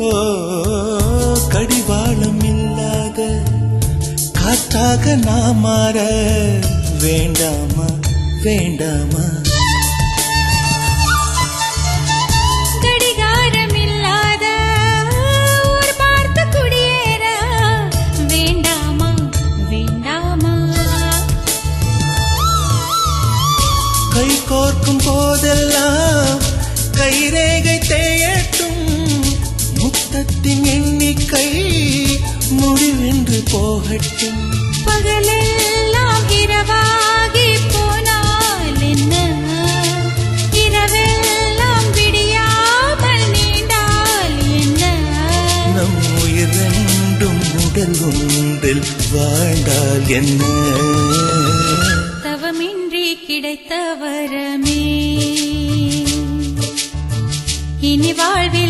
ஓ கடிவாளம் இல்லாத காற்றாக நான் மாற வேண்டாமா வேண்டாமா? கை கோர்க்கும் போதெல்லாம் போகட்டும். பகலெல்லாம் இரவாகி போனால் என்ன? இரவெல்லாம் விடியாமல் நீண்டால் என்ன? நம் உயிர் ரெண்டும் உடல் ஒன்றில் வாழ்ந்தால் என்ன? தவமின்றி கிடைத்த வரமே. இனி வாழ்வில்